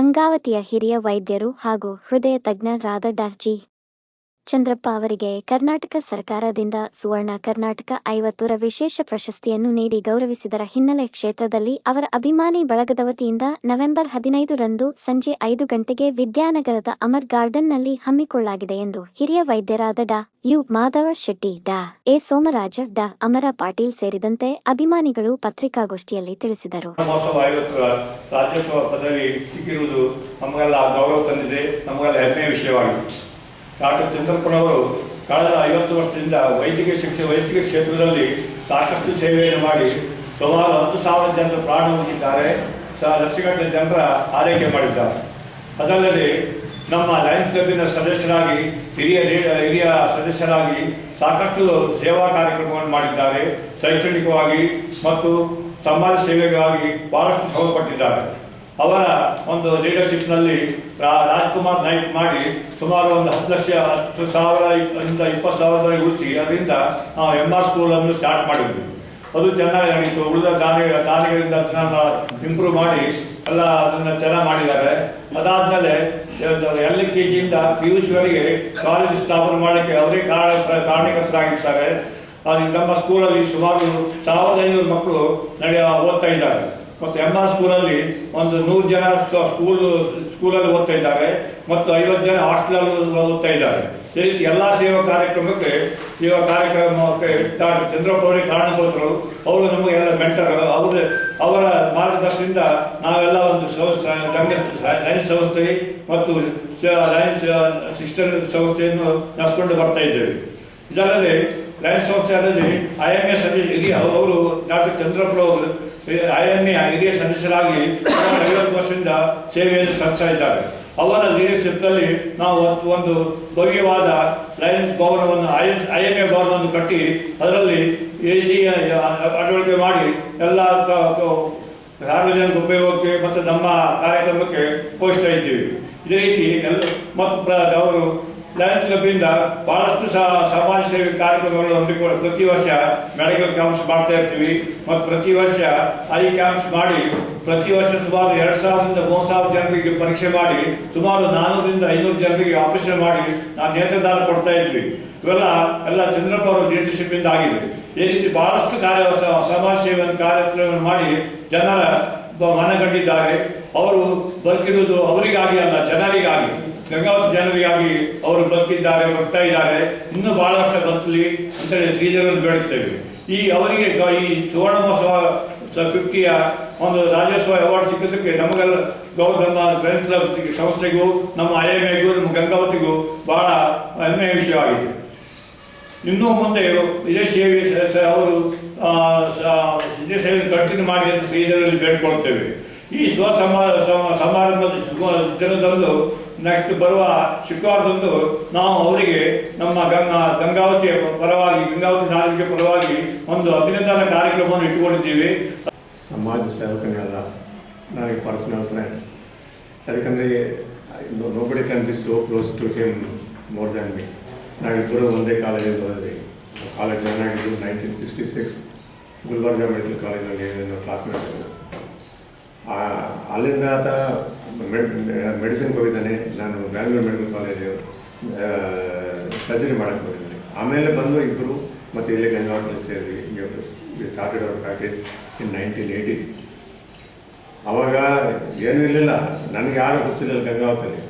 ಗಂಗಾವತಿಯ ಹಿರಿಯ ವೈದ್ಯರು ಹಾಗೂ ಹೃದಯ ತಜ್ಞರಾದ ಡಾ ಜಿ. ಚಂದ್ರಪ್ಪ ಅವರಿಗೆ ಕರ್ನಾಟಕ ಸರ್ಕಾರದಿಂದ ಸುವರ್ಣ ಕರ್ನಾಟಕ ಐವತ್ತರ ವಿಶೇಷ ಪ್ರಶಸ್ತಿಯನ್ನು ನೀಡಿ ಗೌರವಿಸಿದರ ಹಿನ್ನೆಲೆ ಕ್ಷೇತ್ರದಲ್ಲಿ ಅವರ ಅಭಿಮಾನಿ ಬಳಗದ ವತಿಯಿಂದ ನವೆಂಬರ್ ಹದಿನೈದು ರಂದು ಸಂಜೆ ಐದು ಗಂಟೆಗೆ ವಿದ್ಯಾನಗರದ ಅಮರ್ ಗಾರ್ಡನ್ನಲ್ಲಿ ಹಮ್ಮಿಕೊಳ್ಳಲಾಗಿದೆ ಎಂದು ಹಿರಿಯ ವೈದ್ಯರಾದ ಡಾ. ಯು. ಮಾಧವ ಶೆಟ್ಟಿ, ಡಾ. ಎ. ಸೋಮರಾಜ, ಡಾ. ಅಮರ ಪಾಟೀಲ್ ಸೇರಿದಂತೆ ಅಭಿಮಾನಿಗಳು ಪತ್ರಿಕಾಗೋಷ್ಠಿಯಲ್ಲಿ ತಿಳಿಸಿದರು. ಸಿಕ್ಕಿರುವುದು ಗೌರವ ತಂದಿದೆ ಹೆಮ್ಮೆಯ ವಿಷಯವಾಗಿದೆ. ಡಾಕ್ಟರ್ ಚಂದ್ರಪ್ಪನವರು ಕಳೆದ ಐವತ್ತು ವರ್ಷದಿಂದ ವೈದ್ಯಕೀಯ ಶಿಕ್ಷಣ ವೈದ್ಯಕೀಯ ಕ್ಷೇತ್ರದಲ್ಲಿ ಸಾಕಷ್ಟು ಸೇವೆಯನ್ನು ಮಾಡಿ ಸುಮಾರು ಹತ್ತು ಸಾವಿರ ಜನರು ಪ್ರಾಣ ಉಳಿಸಿದ್ದಾರೆ. ಸ, ಲಕ್ಷಗಟ್ಟಲೆ ಜನರ ಆರೈಕೆ ಮಾಡಿದ್ದಾರೆ. ಅದಲ್ಲದೆ ನಮ್ಮ ಲಯನ್ಸ್ ಕ್ಲಬ್ಬಿನ ಸದಸ್ಯರಾಗಿ, ಹಿರಿಯ ಹಿರಿಯ ಸದಸ್ಯರಾಗಿ ಸಾಕಷ್ಟು ಸೇವಾ ಕಾರ್ಯಕ್ರಮಗಳನ್ನು ಮಾಡಿದ್ದಾರೆ. ಶೈಕ್ಷಣಿಕವಾಗಿ ಮತ್ತು ಸಮಾಜ ಸೇವೆಗಾಗಿ ಬಹಳಷ್ಟು ಶ್ರಮಪಟ್ಟಿದ್ದಾರೆ ಅವರ ಒಂದು ಲೀಡರ್ಶಿಪ್ನಲ್ಲಿ ರಾಜ್ಕುಮಾರ್ ನಾಯ್ಕ್ ಮಾಡಿ ಸುಮಾರು ಒಂದು ಹತ್ತು ಲಕ್ಷ ಹತ್ತು ಸಾವಿರ ಇಂದ ಇಪ್ಪತ್ತು ಸಾವಿರದವರೆಗೆ ಉಳಿಸಿ ಅದರಿಂದ ನಾವು ಎಂ ಆರ್ ಸ್ಕೂಲನ್ನು ಸ್ಟಾರ್ಟ್ ಮಾಡಿದ್ವಿ. ಅದು ಚೆನ್ನಾಗಿ ನಡೀತು. ಉಳಿದ ದಾನಿ ದಾನಿಗಳಿಂದ ಅದನ್ನ ಇಂಪ್ರೂವ್ ಮಾಡಿ ಎಲ್ಲ ಅದನ್ನ ಚೆನ್ನಾಗಿ ಮಾಡಿದ್ದಾರೆ. ಅದಾದ್ಮೇಲೆ ಎಲ್ ಕೆ ಜಿಯಿಂದ ಪಿ ಯು ಸಿವರೆಗೆ ಕಾಲೇಜ್ ಸ್ಥಾಪನೆ ಮಾಡಲಿಕ್ಕೆ ಅವರೇ ಕಾರಣ ಕಾರಣಕರ್ತರಾಗಿರ್ತಾರೆ ಅದು ನಮ್ಮ ಸ್ಕೂಲಲ್ಲಿ ಸುಮಾರು ಸಾವಿರದ ಐನೂರು ಮಕ್ಕಳು ನಡೆಯ, ಓದ್ತಾ ಇದ್ದಾರೆ. ಮತ್ತು ಎಂ ಆರ್ ಸ್ಕೂಲಲ್ಲಿ ಒಂದು ನೂರು ಜನ ಸ್ಕೂಲ್ ಸ್ಕೂಲಲ್ಲಿ ಓದ್ತಾ ಇದ್ದಾರೆ ಮತ್ತು ಐವತ್ತು ಜನ ಹಾಸ್ಟೆಲಲ್ಲಿ ಓದ್ತಾ ಇದ್ದಾರೆ. ಈ ರೀತಿ ಎಲ್ಲ ಸೇವಾ ಕಾರ್ಯಕ್ರಮಕ್ಕೆ ಸೇವಾ ಕಾರ್ಯಕ್ರಮಕ್ಕೆ ಡಾಕ್ಟರ್ ಚಂದ್ರಪ್ಪ ಅವರೇ ಕಾರಣಕೋತರು ಅವರು ನಮಗೆ ಎಲ್ಲ ಮೆಂಟರ್ ಅವರ ಅವರ ಮಾರ್ಗದರ್ಶನದಿಂದ ನಾವೆಲ್ಲ ಒಂದು ಸೌ- ಸ- ಗಂಗ ಲಯನ್ಸ್ ಸಂಸ್ಥೆ ಮತ್ತು ಸೈನ್ಸ್ ಸಿಸ್ಟರ್ ಸಂಸ್ಥೆಯನ್ನು ನಡೆಸ್ಕೊಂಡು ಬರ್ತಾ ಇದ್ದೇವೆ. ಇದರಲ್ಲಿ ಲಯನ್ಸ್ ಸಂಸ್ಥೆಯಲ್ಲಿ ಐ ಎಂ ಎಸ್ ಅಲ್ಲಿ ಅವರು ಡಾಕ್ಟರ್ ಚಂದ್ರಪ್ಪ ಅವರು ಐ ಎಂ ಎ ಹಿರಿಯ ಸದಸ್ಯರಾಗಿ ಐವತ್ತು ವರ್ಷದಿಂದ ಸೇವೆಯನ್ನು ಸಲ್ಲಿಸ್ತಾ ಇದ್ದಾರೆ. ಅವರ ಲೀಡರ್ಶಿಪ್ನಲ್ಲಿ ನಾವು ಒಂದು- ಭವ್ಯವಾದ ಲಯನ್ಸ್ ಭವನವನ್ನು ಐ ಎನ್ ಎಂ ಭವನವನ್ನು ಕಟ್ಟಿ ಅದರಲ್ಲಿ ಎ ಸಿ ಅಳವಡಿಕೆ ಮಾಡಿ ಎಲ್ಲ ಸಾರ್ವಜನಿಕ ಉಪಯೋಗಕ್ಕೆ ಮತ್ತು ನಮ್ಮ ಕಾರ್ಯಕ್ರಮಕ್ಕೆ ಪೋಷಿಸ್ತಾ ಇದ್ದೀವಿ. ಇದೇ ರೀತಿ ಎಲ್ಲ ಮತ್ತು ಅವರು ಲಯನ್ಸ್ ಕ್ಲಬ್ಬಿಂದ ಬಹಳಷ್ಟು ಸಹ ಸಮಾಜ ಸೇವೆ ಕಾರ್ಯಕ್ರಮಗಳು ಹಮ್ಮಿಕೊಂಡು ಪ್ರತಿ ವರ್ಷ ಮೆಡಿಕಲ್ ಕ್ಯಾಂಪ್ಸ್ ಮಾಡ್ತಾ ಇರ್ತೀವಿ. ಮತ್ತು ಪ್ರತಿ ವರ್ಷ ಐ ಕ್ಯಾಂಪ್ಸ್ ಮಾಡಿ ಪ್ರತಿ ವರ್ಷ ಸುಮಾರು ಎರಡು ಸಾವಿರದಿಂದ ಮೂರು ಸಾವಿರ ಜನರಿಗೆ ಪರೀಕ್ಷೆ ಮಾಡಿ ಸುಮಾರು ನಾನ್ನೂರಿಂದ ಐನೂರು ಜನರಿಗೆ ಆಪರೇಷನ್ ಮಾಡಿ ನಾವು ನೇತ್ರದಾನ ಕೊಡ್ತಾ ಇದ್ವಿ. ಇವೆಲ್ಲ ಎಲ್ಲ ಚಂದ್ರಪ್ಪ ಅವರ ಲೀಡರ್ಶಿಪ್ ಇಂದ ಆಗಿದೆ. ಈ ರೀತಿ ಬಹಳಷ್ಟು ಕಾರ್ಯ ಸಮಾಜ ಸೇವೆ ಕಾರ್ಯಕ್ರಮವನ್ನು ಮಾಡಿ ಜನರ ಮನಗಂಡಿದ್ದಾರೆ. ಅವರು ಬದುಕಿರುವುದು ಅವರಿಗಾಗಿ ಅಲ್ಲ, ಜನರಿಗಾಗಿ. ಗಂಗಾವತಿ ಜನರಿಗಾಗಿ ಅವರು ಬರ್ತಿದ್ದಾರೆ ಬರ್ತಾ ಇದ್ದಾರೆ. ಇನ್ನೂ ಬಹಳಷ್ಟು ಬದುಕಲಿ ಅಂತೇಳಿ ಶ್ರೀಧರನ್ನು ಬೇಡುತ್ತೇವೆ ಈ ಅವರಿಗೆ ಈ ಸುವರ್ಣ ಮಹೋತ್ಸವ ಫಿಫ್ಟಿಯ ಒಂದು ರಾಜ್ಯೋತ್ಸವ ಅವಾರ್ಡ್ ಸಿಕ್ಕಿದ್ದಕ್ಕೆ ನಮಗೆಲ್ಲ ಗೌ ನಮ್ಮ ಫ್ರೆಂಡ್ಸ್ ಸಂಸ್ಥೆಗೂ, ನಮ್ಮ ಐ ಎಂ ಎಗೂ ನಮ್ಮ ಗಂಗಾವತಿಗೂ ಬಹಳ ಹೆಮ್ಮೆಯ ವಿಷಯವಾಗಿದೆ. ಇನ್ನೂ ಮುಂದೆ ಇದೇ ಸೇವೆ ಅವರು ಇದೇ ಸೇವೆ ಕಂಟಿನ್ಯೂ ಮಾಡಿ ಅಂತ ಶ್ರೀಧರಲ್ಲಿ ಬೇಡ್ಕೊಳ್ತೇವೆ ಈ ಸ್ವ ಸಮಾರಂಭದಲ್ಲಿ ಸಮ- ಸಮಾರಂಭದ ಶುಭ ದಿನದಂದು ನೆಕ್ಸ್ಟ್ ಬರುವ ಶುಕ್ರವಾರದಂದು ನಾವು ಅವರಿಗೆ ನಮ್ಮ ಗಂಗಾ ಗಂಗಾವತಿಯ ಪರವಾಗಿ, ಗಂಗಾವತಿ ನಾಗರಿಕ ಪರವಾಗಿ ಒಂದು ಅಭಿನಂದನಾ ಕಾರ್ಯಕ್ರಮವನ್ನು ಇಟ್ಟುಕೊಂಡಿದ್ದೀವಿ. ಸಮಾಜ ಸೇವಕನಾದ ನನಗೆ ಪರ್ಸನಲ್ ಫ್ರೆಂಡ್ ಯಾಕಂದರೆ nobody can be so close to him more than me ನಾವಿಬ್ಬರು ಒಂದೇ ಕಾಲೇಜಲ್ಲಿ ಓದಿದ್ವಿ ಕಾಲೇಜ್ ಜಾಯ್ನ್ ಆಗಿದ್ದು nineteen sixty six Gulbarga medical ಕಾಲೇಜಲ್ಲಿ ಕ್ಲಾಸ್ಮೇಟ್ ಕ್ಲಾಸ್ಮೇಟ್ ಅಲ್ಲಿಂದ ಆತ ಮೆಡಿಸಿನ್ಗೆ ಹೋಗಿದ್ದಾನೆ ನಾನು ಬ್ಯಾಂಗ್ಳೂರು ಮೆಡಿಕಲ್ ಕಾಲೇಜು ಸರ್ಜರಿ ಮಾಡಕ್ಕೆ ಹೋಗಿದ್ದೀನಿ. ಆಮೇಲೆ ಬಂದು ಇಬ್ಬರು ಮತ್ತು ಇಲ್ಲಿ ಸೇರಿ we started our practice in nineteen eighties ಅವಾಗ ಏನೂ ಇರಲಿಲ್ಲ. ನನಗೆ ಯಾರು ಗೊತ್ತಿರಲಿಲ್ಲ ಗಂಗಾವತಲ್ಲಿ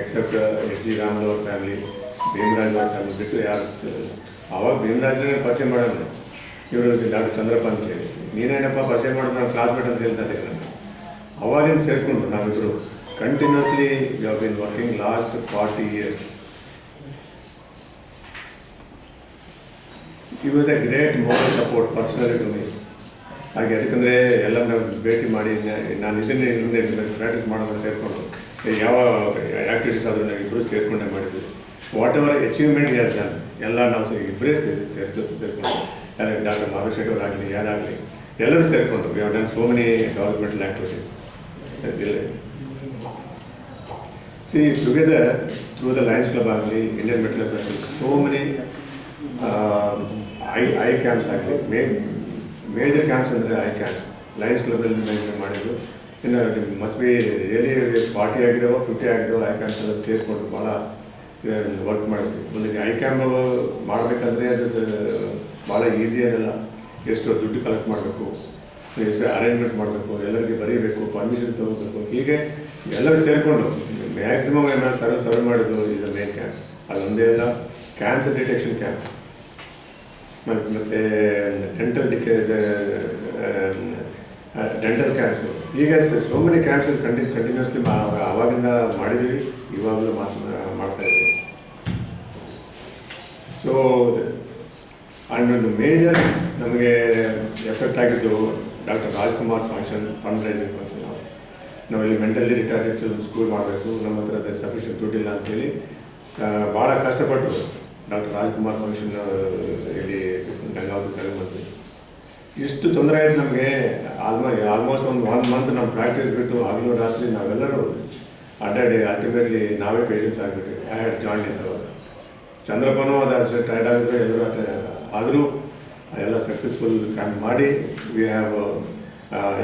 ಎಕ್ಸೆಪ್ಟ್ ಎಚ್ ಜಿ ರಾಮನ್ ಅವ್ರ ಫ್ಯಾಮಿಲಿ ಭೀಮರಾಜ್ ಅವ್ರ ಫ್ಯಾಮಿಲಿ ಬಿಟ್ಟು ಯಾರು ಗೊತ್ತಿರಲಿಲ್ಲ. ಅವಾಗ ಭೀಮರಾಜ್ನೇ ಪರಿಚಯ ಮಾಡೋದು ಇವರು ಡಾಕ್ಟರ್ ಚಂದ್ರಪ್ಪ ಅಂತ ಹೇಳಿ ನೀನೇನಪ್ಪ ಪರಿಚಯ ಮಾಡೋದು, ನಾನು ಕ್ಲಾಸ್ಮೇಟ್ ಅಂತ ಹೇಳ್ತಾ ಇದ್ದೆ ನಾನು ಅವಾಗಿಂದ ಸೇರಿಕೊಂಡು ನಾವಿಬ್ಬರು continuously you been working last forty years he was a great moral support personally to me ಹಾಗೆ ಯಾಕಂದರೆ ಎಲ್ಲ ನಾವು ಭೇಟಿ ಮಾಡಿ ನಾನು ಇದನ್ನೇ ಇದನ್ನೇ ಪ್ರಾಕ್ಟೀಸ್ ಮಾಡೋದು ಸೇರಿಕೊಂಡು ಯಾವ ಆ್ಯಕ್ಟಿವಿಟೀಸ್ ಆದರೂ ನಾವು ಇಬ್ಬರು ಸೇರಿಕೊಂಡೇ ಮಾಡಿದ್ವಿ. ವಾಟ್ ಎವರ್ ಅಚೀವ್ಮೆಂಟ್ ಯಾರು ನಾನು ಎಲ್ಲ ನಾವು ಇಬ್ಬರೇ ಸೇರಿ ಸೇರಿ ಜೊತೆ ಸೇರಿಕೊಂಡು ಯಾರು ಡಾಕ್ಟರ್ ಮಾಧವ್ ಅವರಾಗಲಿ, ಯಾರಾಗಲಿ, ಎಲ್ಲರೂ ಸೇರಿಕೊಂಡು we have done so many developmental activities see together through the Lions Club ಆಗಲಿ Indian Medical Association so many eye eye camps ಆಗಲಿ. ಮೇ ಮೇಜರ್ ಕ್ಯಾಂಪ್ಸ್ ಅಂದರೆ ಐ ಕ್ಯಾಂಪ್ಸ್ ಲಯನ್ಸ್ ಕ್ಲಬಲ್ಲಿ ಮೇಂಟೈನ್ ಮಾಡಿದ್ದು. ಇನ್ನು ಮಸ್ಟ್ ಬಿ ರಿಯಲಿ ಫಾರ್ಟಿ ಆಗಿರೋ fifty ಆಗಿದಾವ eye camps ಎಲ್ಲ ಸೇರಿಕೊಂಡು ಭಾಳ ವರ್ಕ್ ಮಾಡಿದ್ವಿ. ಐ ಕ್ಯಾಂಪ್ ಮಾಡಬೇಕಂದ್ರೆ ಅದು ಭಾಳ ಈಸಿ ಏನಲ್ಲ ಎಷ್ಟು ದುಡ್ಡು ಕಲೆಕ್ಟ್ ಮಾಡಬೇಕು. ಅರೇಂಜ್ಮೆಂಟ್ ಮಾಡಬೇಕು, ಎಲ್ಲರಿಗೆ ಬರೀಬೇಕು ಪರ್ಮಿಷನ್ ತಗೋಬೇಕು, ಹೀಗೆ ಎಲ್ಲರೂ ಸೇರಿಕೊಂಡು ಮ್ಯಾಕ್ಸಿಮಮ್ ಏನಾದ್ರು ಸರ್ವ್ ಸರ್ವ್ ಮಾಡಿದ್ದು ಇಸ್ ಅ ಮೇನ್ ಕ್ಯಾಂಪ್ ಅದೊಂದೇ ಅಲ್ಲ ಕ್ಯಾನ್ಸರ್ ಡಿಟೆಕ್ಷನ್ ಕ್ಯಾಂಪ್ಸ್ ಮತ್ತು ಮತ್ತು ಡೆಂಟಲ್ ಡಿಕೆ ಡೆಂಟಲ್ ಕ್ಯಾಂಪ್ಸು ಈಗ ಸೋ ಮೆನಿ ಕ್ಯಾಂಪ್ಸ್ ಕಂಟಿ ಕಂಟಿನ್ಯೂಸ್ಲಿ ಅವಾಗಿಂದ ಮಾಡಿದ್ದೀವಿ ಇವಾಗಲೂ ಮಾತು ಮಾಡ್ತಾ ಇದ್ದೀವಿ ಸೊ ಆ್ಯಂಡ್ ಒಂದು ಮೇಜರ್ ನಮಗೆ ಎಫೆಕ್ಟ್ ಆಗಿದ್ದು doctor Rajkumar function fund raising function ನಾವು ಮೆಂಟಲಿ ರಿಟೈರ್ಡ್ ಚಿಲ್ಡ್ರನ್ ಸ್ಕೂಲ್ ಮಾಡಬೇಕು. ನಮ್ಮ ಹತ್ರ ಸಫಿಷಿಯಂಟ್ ದುಡ್ಡಿಲ್ಲ ಅಂತೇಳಿ ಭಾಳ ಕಷ್ಟಪಟ್ಟರು ಡಾಕ್ಟರ್ ರಾಜ್ಕುಮಾರ್ ಫಂಕ್ಷನ್ ಇಲ್ಲಿ ಗಂಗಾವತಿ ತಗೊಂಡ್ಬಂದ್ವಿ ಇಷ್ಟು ತೊಂದರೆ ಆಯಿತು ನಮಗೆ. ಆಲ್ಮೋ ಆಲ್ಮೋಸ್ಟ್ ಒಂದು ಒನ್ ಮಂತ್ ನಮ್ಮ ಪ್ರಾಕ್ಟೀಸ್ ಬಿಟ್ಟು ಹಗಲು ರಾತ್ರಿ ನಾವೆಲ್ಲರೂ ಅಡ್ಡಾಡಿ ಅಲ್ಟಿಮೇಟ್ಲಿ ನಾವೇ ಪೇಷಂಟ್ಸ್ ಆಗಿಬಿಟ್ಟು ಐ ಹ್ಯಾಡ್ ಜಾಂಡೀಸ್ ಅವಾಗ. ಚಂದ್ರಪ್ಪನೂ ಅದು ಅಷ್ಟೇ ಟೈರ್ಡ್ ಆಗಿದ್ರೆ ಎಲ್ಲರೂ ಅಷ್ಟೇ ಆದರೂ ಎಲ್ಲ ಸಕ್ಸಸ್ಫುಲ್ ಕ್ಯಾಂಪ್ ಮಾಡಿ ವಿ ಹ್ಯಾವ್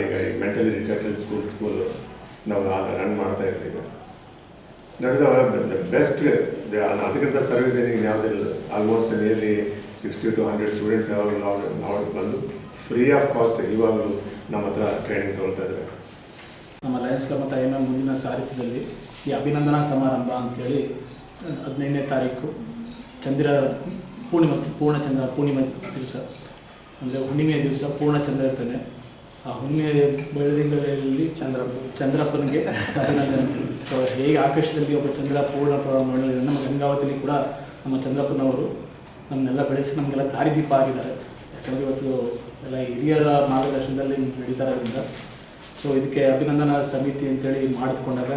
ಈಗ ಮೆಂಟಲಿ ರಿಟೈರ್ಡ್ ಸ್ಕೂಲ್ ಸ್ಕೂಲ್ ನಾವು ರನ್ ಮಾಡ್ತಾ ಈಗ ದಟ್ ಇಸ್ ದ ಬೆಸ್ಟ್ ಅದಕ್ಕಿಂತ ಸರ್ವಿಸ್ ಏನಿಗೆ ಯಾವುದಿಲ್ಲ almost nearly sixty to hundred students ಯಾವಾಗಲೂ ನಾವು ನಾವು ಬಂದು ಫ್ರೀ ಆಫ್ ಕಾಸ್ಟ್ ಇವಾಗಲೂ ನಮ್ಮ ಹತ್ರ ಟ್ರೈನಿಂಗ್ ತೊಗೊಳ್ತಾ ಇದ್ದಾರೆ. ನಮ್ಮ ಲಯನ್ಸ್ ಕ್ಲಬ್ ಮತ್ತು ಏನೋ ಮುಂದಿನ ಸಾಹಿತ್ಯದಲ್ಲಿ ಈ ಅಭಿನಂದನಾ ಸಮಾರಂಭ ಅಂತೇಳಿ ಹದಿನೈದನೇ ತಾರೀಕು ಚಂದ್ರ ಪೂರ್ಣಿಮ, ಪೂರ್ಣ ಚಂದ್ರ ಪೂರ್ಣಿಮಾ ದಿವಸ. ಅಂದರೆ ಹುಣ್ಣಿಮೆಯ ದಿವಸ ಪೂರ್ಣ ಚಂದ್ರ ಇರ್ತಾನೆ. ಆ ಹುಣ್ಣಿಮೆ ಬೆಳದಿಂಗಳಲ್ಲಿ ಚಂದ್ರಪ್ಪ ಚಂದ್ರಪ್ಪನಿಗೆ ಸೊ ಹೇಗೆ ಆಕಾಶದಲ್ಲಿ ಒಬ್ಬ ಚಂದ್ರ ಪೂರ್ಣ ಮಾಡಿದ್ರೆ ನಮ್ಮ ಗಂಗಾವತಿಯಲ್ಲಿ ಕೂಡ ನಮ್ಮ ಚಂದ್ರಪ್ಪನವರು ನಮ್ಮನ್ನೆಲ್ಲ ಬೆಳೆಸಿ ನಮಗೆಲ್ಲ ದಾರಿದೀಪ ಆಗಿದ್ದಾರೆ. ಯಾಕಂದರೆ ಇವತ್ತು ಎಲ್ಲ ಹಿರಿಯರ ಮಾರ್ಗದರ್ಶನದಲ್ಲಿ ನಡೀತಾ ಇರೋದ್ರಿಂದ. ಸೊ ಇದಕ್ಕೆ ಅಭಿನಂದನಾ ಸಮಿತಿ ಅಂತೇಳಿ ಮಾಡಿಕೊಂಡಾಗ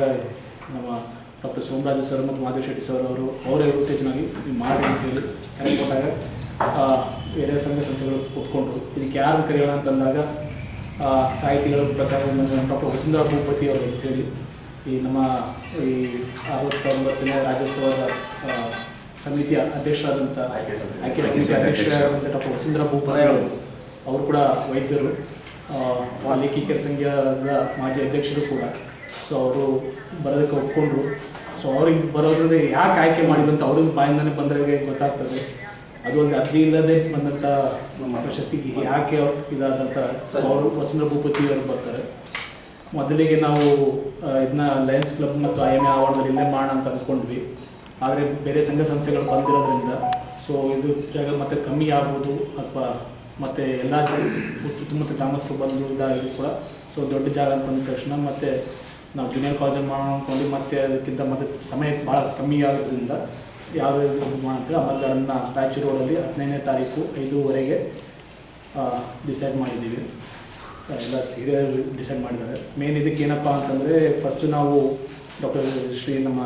ನಮ್ಮ ಡಾಕ್ಟರ್ ಸೋಮರಾಜ ಸರ್ ಮತ್ತು ಮಾಧವ ಶೆಟ್ಟಿ ಸರ್ ಅವರು, ಅವರೇ ಉತ್ತೇಜನವಾಗಿ ನೀವು ಮಾಡಿ ಅಂತೇಳಿ ಕರೆ ಕೊಟ್ಟಾಗ ಬೇರೆ ಸಂಘ ಸಂಸ್ಥೆಗಳು ಒಪ್ಕೊಂಡ್ರು ಇದಕ್ಕೆ ಯಾರು ಕರೆಯೋಣ ಅಂತಂದಾಗ ಸಾಹಿತಿಗಳ ಪ್ರಕಾರ ಡಾಕ್ಟರ್ ವಸುಂಧರಾ ಭೂಪತಿ ಅವರು ಅಂತೇಳಿ ಈ ನಮ್ಮ ಈ ಅರವತ್ತೊಂಬತ್ತನೇ ರಾಜ್ಯೋತ್ಸವದ ಸಮಿತಿಯ ಅಧ್ಯಕ್ಷರಾದಂಥ ಆಯ್ಕೆ ಸಮಿತಿ. ಆಯ್ಕೆ ಸಮಿತಿ ಅಧ್ಯಕ್ಷರಾದಂಥ ಡಾಕ್ಟರ್ ವಸುಂಧರಾ ಭೂಪತಿ ಅವರು ಅವರು ಕೂಡ ವೈದ್ಯರು ಆ, ಲೇಖಿಕರ ಸಂಘದ ಮಾಜಿ ಅಧ್ಯಕ್ಷರು ಕೂಡ. ಸೊ ಅವರು ಬರೋದಕ್ಕೆ ಒಪ್ಕೊಂಡ್ರು. ಸೊ ಅವ್ರಿಗೆ ಬರೋದ್ರಿಂದ ಯಾಕೆ ಆಯ್ಕೆ ಮಾಡಿದ್ರು ಅಂತ ಅವ್ರಿಗೆ ಬಾಯಿಂದನೇ ಬಂದ್ರೆ ಗೊತ್ತಾಗ್ತದೆ. ಅದು ಒಂದು ಅರ್ಜಿ ಇಲ್ಲದೆ ಬಂದಂಥ ಪ್ರಶಸ್ತಿಗೆ ಯಾಕೆ ಇದಾದಂಥ ಅವರು ವಸುಂಧರಾ ಭೂಪತಿ ಅವರು ಬರ್ತಾರೆ. ಮೊದಲಿಗೆ ನಾವು ಇದನ್ನ ಲಯನ್ಸ್ ಕ್ಲಬ್ ಮತ್ತು ಐ ಎಂ ಎ ಅವಾರ್ಡ್ದಲ್ಲಿ ಇಲ್ಲೇ ಮಾಡೋಣ ಅಂತ ಅಂದ್ಕೊಂಡ್ವಿ ಆದರೆ ಬೇರೆ ಸಂಘ ಸಂಸ್ಥೆಗಳು ಬಂದಿರೋದ್ರಿಂದ ಸೊ ಇದು ಜಾಗ ಮತ್ತೆ ಕಮ್ಮಿ ಆಗ್ಬೋದು ಅಥವಾ ಮತ್ತೆ ಎಲ್ಲ ಸುತ್ತಮುತ್ತ ಗ್ರಾಮಸ್ಥರು ಬಂದು ಇದಾಗಿದ್ರು ಕೂಡ ಸೊ ದೊಡ್ಡ ಜಾಗ ಅಂತ ಅಂದ ತಕ್ಷಣ ಮತ್ತೆ ನಾವು ಜೂನಿಯರ್ ಕಾಲೇಜಲ್ಲಿ ಮಾಡೋಣ ಅಂದ್ಕೊಂಡು ಮತ್ತೆ ಅದಕ್ಕಿಂತ ಮತ್ತೆ ಸಮಯ ಭಾಳ ಕಮ್ಮಿ ಆಗೋದ್ರಿಂದ ಮಾಡ್ತೀವಿ ಆಮೇಲೆ ಅದನ್ನು ರಾಯಚೂರು ರೋಡಲ್ಲಿ ಹದಿನೈದನೇ ತಾರೀಕು ಐದೂವರೆಗೆ ಡಿಸೈಡ್ ಮಾಡಿದ್ದೀವಿ. ಎಲ್ಲ ಸೀರಿಯಲ್ ಡಿಸೈಡ್ ಮಾಡಿದ್ದಾರೆ. ಮೇನ್ ಇದಕ್ಕೆ ಏನಪ್ಪ ಅಂತಂದರೆ ಫಸ್ಟ್ ನಾವು ಡಾಕ್ಟರ್ ಶ್ರೀ ನಮ್ಮ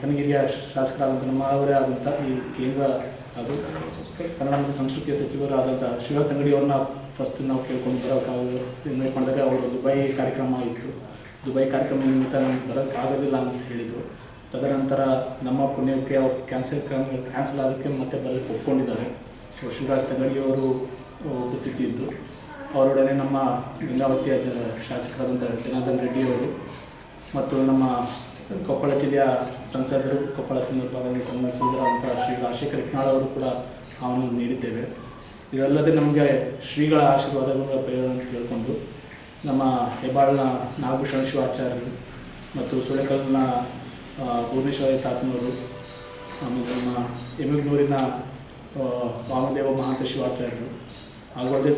ಕನಗಿರಿಯ ಶಾಸಕರಾದಂಥ ನಮ್ಮ ಅವರೇ ಆದಂಥ ಈ ಕೇಂದ್ರ ಅದು ಕನ್ನಡ ಮತ್ತು ಸಂಸ್ಕೃತಿಯ ಸಚಿವರಾದಂಥ ಶ್ರೀನಿವಾಸ ತಂಗಡಿ ಫಸ್ಟ್ ನಾವು ಕೇಳ್ಕೊಂಡು ಬರೋಕ್ಕಾಗ ಇನ್ವೈಟ್ ಮಾಡಿದಾಗ ಅವರು ದುಬೈ ಕಾರ್ಯಕ್ರಮ ಇತ್ತು. ದುಬೈ ಕಾರ್ಯಕ್ರಮ ನಿಮಿತ್ತ ನಮ್ಗೆ ಬರೋಕ್ಕಾಗೋದಿಲ್ಲ ಅಂತ ಹೇಳಿದರು. ತದನಂತರ ನಮ್ಮ ಪುಣ್ಯಕ್ಕೆ ಅವ್ರು ಕ್ಯಾನ್ಸಲ್ ಕ್ಯಾನ್ಸಲ್ ಆದಕ್ಕೆ ಮತ್ತೆ ಬರೋಕ್ಕೆ ಒಪ್ಕೊಂಡಿದ್ದಾರೆ. ಸೊ ಶಿವರಾಜ್ ತಗಡಿಯವರು ಉಪಸ್ಥಿತಿ ಇದ್ದು ಅವರೊಡನೆ ನಮ್ಮ ಗಂಗಾವತಿಯ ಶಾಸಕರಾದಂಥ ಜನಾರ್ದನ್ ರೆಡ್ಡಿ ಅವರು ಮತ್ತು ನಮ್ಮ ಕೊಪ್ಪಳ ಜಿಲ್ಲೆಯ ಸಂಸದರು, ಕೊಪ್ಪಳ ಸಂದರ್ಭದಲ್ಲಿ ಸಂಬಂಧಿಸಿದಂಥ ಶ್ರೀ ರಾಜಶೇಖರ ಇಟ್ನಾಳ್ ಅವರು ಕೂಡ ಅವನು ನೀಡಿದ್ದೇವೆ. ಇದಲ್ಲದೆ ನಮಗೆ ಶ್ರೀಗಳ ಆಶೀರ್ವಾದಗಳು ಪಡೆಯೋಣ ಅಂತ ಕೇಳಿಕೊಂಡು ನಮ್ಮ ಹೆಬ್ಬಾಳ್ನ ನಾಗಭೂಷಣ ಶಿವಾಚಾರ್ಯರು ಮತ್ತು ಸುಳೆಕಲ್ನ ಭುವನೇಶ್ವರಿ ತಾತನವರು ಆಮೇಲೆ ನಮ್ಮ ಎಮ್ಮಿಗ್ನೂರಿನ ಆ, ವಾಮದೇವ ಮಹಾಂತ ಶಿವಾಚಾರ್ಯರು ಹಾಗೂ ಅಲ್ಲದೆ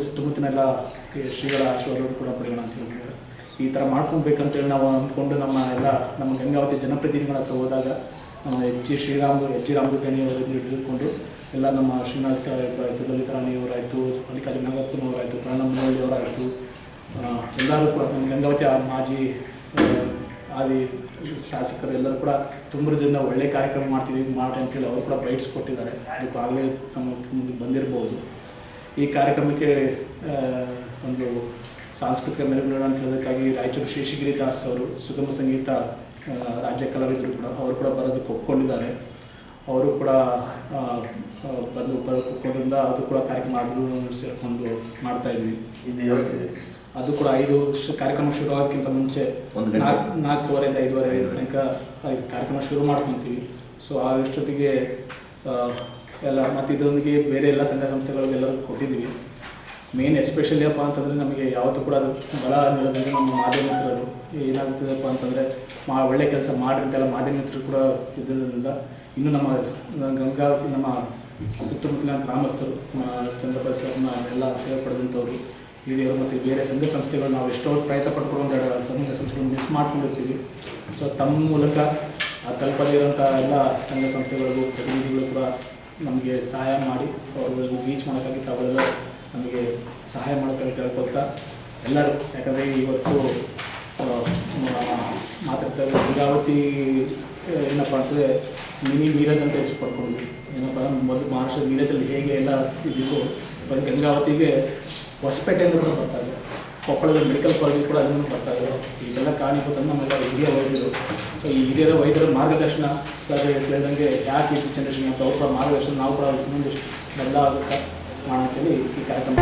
ಶ್ರೀಗಳ ಆಶೀರ್ವಾದ ಕೂಡ ಪಡೆಯೋಣ ಅಂತ ಹೇಳಿದ್ದಾರೆ ಈ ಥರ ಮಾಡ್ಕೊಬೇಕಂತೇಳಿ ನಾವು ಅಂದ್ಕೊಂಡು ನಮ್ಮ ಎಲ್ಲ ನಮ್ಮ ಗಂಗಾವತಿ ಜನಪ್ರತಿನಿಧಿಗಳ ಹತ್ರ ಹೋದಾಗ ನಮ್ಮ H G Shriram H G ಅವರಿಂದ ಹಿಡಿದುಕೊಂಡು ಎಲ್ಲ ನಮ್ಮ ಶ್ರೀನಿವಾಸ ಆಯಿತು ಲಲಿತ ರಾಣಿಯವರಾಯಿತು ಮಲ್ಲಿಕಾರ್ಜುನ ನಾಗಪ್ಪನವರಾಯಿತು ಅವರಾಯಿತು ಎಲ್ಲರೂ ಕೂಡ ನಮ್ಮ ಗಂಗಾವತಿ ಮಾಜಿ ಆದಿ ಶಾಸಕರು ಎಲ್ಲರೂ ಕೂಡ ತುಂಬರದಿಂದ ಒಳ್ಳೆ ಕಾರ್ಯಕ್ರಮ ಮಾಡ್ತಿದ್ದೀವಿ ಮಾಡಿ ಅಂತೇಳಿ ಅವರು ಕೂಡ ಬೈಟ್ಸ್ ಕೊಟ್ಟಿದ್ದಾರೆ. ಅದಕ್ಕೆ ಆಗಲೇ ತಮ್ಮ ಮುಂದೆ ಬಂದಿರ್ಬೋದು. ಈ ಕಾರ್ಯಕ್ರಮಕ್ಕೆ ಒಂದು ಸಾಂಸ್ಕೃತಿಕ ಮೆರುಗು ಅಂತ ಹೇಳೋದಕ್ಕಾಗಿ ರಾಯಚೂರು ಶೇಷಗಿರಿ ದಾಸ್ ಅವರು, ಸುಗಮ ಸಂಗೀತ ರಾಜ್ಯ ಕಲಾವಿದರು ಕೂಡ ಅವರು ಕೂಡ ಬರೋದಕ್ಕೆ ಒಪ್ಕೊಂಡಿದ್ದಾರೆ. ಅವರು ಕೂಡ ಬಂದು ಬರೋದಕ್ಕೆ ಒಪ್ಕೊಂಡ್ರಿಂದ ಅದು ಕೂಡ ಕಾರ್ಯಕ್ರಮ ಆದರೂ ಸೇರ್ಕೊಂಡು ಮಾಡ್ತಾ ಇದ್ವಿ. ಅದು ಕೂಡ ಐದು ಕಾರ್ಯಕ್ರಮ ಶುರು ಆಗೋಕ್ಕಿಂತ ಮುಂಚೆ. ನಾಲ್ಕು ನಾಲ್ಕೂವರೆಯಿಂದ ಐದುವರೆ ತನಕ ಆ ಕಾರ್ಯಕ್ರಮ ಶುರು ಮಾಡ್ಕೊತೀವಿ. ಸೊ ಆ ಎಲ್ಲ ಮತ್ತು ಇದರೊಂದಿಗೆ ಬೇರೆ ಎಲ್ಲ ಸಂಘ ಸಂಸ್ಥೆಗಳಿಗೆಲ್ಲರೂ ಕೊಟ್ಟಿದ್ದೀವಿ. ಮೇನ್ ಎಸ್ಪೆಷಲಿ ಅಪ್ಪ ಅಂತಂದರೆ ನಮಗೆ ಯಾವತ್ತೂ ಕೂಡ ಅದು ಬಲ ನೀಡೋದಂದ್ರೆ ನಮ್ಮ ಮಾಧ್ಯಮ ಮಿತ್ರರು. ಏನಾಗ್ತದಪ್ಪ ಅಂತಂದರೆ ಮಾ ಒಳ್ಳೆ ಕೆಲಸ ಮಾಡಿ ಮಾಧ್ಯಮಿತ್ರರು ಮಾಧ್ಯಮ ಮಿತ್ರರು ಕೂಡ ಇದರಿಂದ ಇನ್ನು ನಮ್ಮ ಗಂಗಾವತಿ ನಮ್ಮ ಸುತ್ತಮುತ್ತಲಿನ ಗ್ರಾಮಸ್ಥರು ಚಂದ್ರಪ್ರಸಾದ್ನ ಚಂದ್ರಪ್ಪ ಸರ್ನ ಎಲ್ಲ ಸೇವೆ ಪಡೆದಂಥವ್ರು ಹಿರಿಯರು ಮತ್ತು ಬೇರೆ ಸಂಘ ಸಂಸ್ಥೆಗಳು ನಾವು ಎಷ್ಟೋ ಪ್ರಯತ್ನ ಪಡ್ಕೊಂಡು ಸಂಘ ಸಂಸ್ಥೆಗಳು ಮಿಸ್ ಮಾಡ್ಕೊಂಡಿರ್ತೀವಿ. ಸೊ ತಮ್ಮ ಮೂಲಕ ಆ ತಲುಪದೇ ಇರೋಂಥ ಎಲ್ಲ ಸಂಘ ಸಂಸ್ಥೆಗಳಿಗೂ ಪ್ರತಿನಿಧಿಗಳು ಕೂಡ ನಮಗೆ ಸಹಾಯ ಮಾಡಿ ಅವ್ರುಗಳಿಗೆ ರೀಚ್ ಮಾಡೋಕ್ಕಾಗಿ ತಾವೆಲ್ಲ ನಮಗೆ ಸಹಾಯ ಮಾಡೋಕ್ಕಾಗಿ ಕೇಳ್ಕೊಳ್ತಾ ಎಲ್ಲರೂ. ಯಾಕಂದರೆ ಇವತ್ತು ಮಾತಾಡ್ತಾರೆ ಗಂಗಾವತಿ ಏನಪ್ಪ ಅಂತಂದರೆ ಮಿನಿ ನೀರಜ್ ಅಂತ ಹೆಸರು ಪಡ್ಕೊಂಡ್ವಿ ಏನಪ್ಪ ಮೊದಲು ಮಹಾರಾಷ್ಟ್ರದ ನೀರಜಲ್ಲಿ ಹೇಗೆ ಎಲ್ಲ ಇದ್ದಿದ್ದು ಬಟ್ ಗಂಗಾವತಿಗೆ ಹೊಸಪೇಟೆ ಅಂತ ಕೂಡ ಬರ್ತಾ ಇದೆ. ಕೊಪ್ಪಳದ ಮೆಡಿಕಲ್ ಕಾಲೇಜ್ ಕೂಡ ಅದನ್ನು ಬರ್ತಾ ಇದೆ. ಇದೆಲ್ಲ ಕಾರಣೀಭೂತ ನಮ್ಮೆಲ್ಲ ಹಿರಿಯ ವೈದ್ಯರು ಸೊ ಈ ಹಿರಿಯರ ವೈದ್ಯರ ಮಾರ್ಗದರ್ಶನ ಸರ್ ಹೇಳ್ದಂಗೆ ಯಾಕೆ ಈ ಜನರೇಷನ್ ಅಂತ ಅವ್ರ ಮಾರ್ಗದರ್ಶನ, ನಾವು ಕೂಡ ಮುಂದಷ್ಟು ಬದಲಾಗುತ್ತೆ ಮಾಡೋಂಥೇಳಿ ಈ ಕಾರ್ಯಕ್ರಮ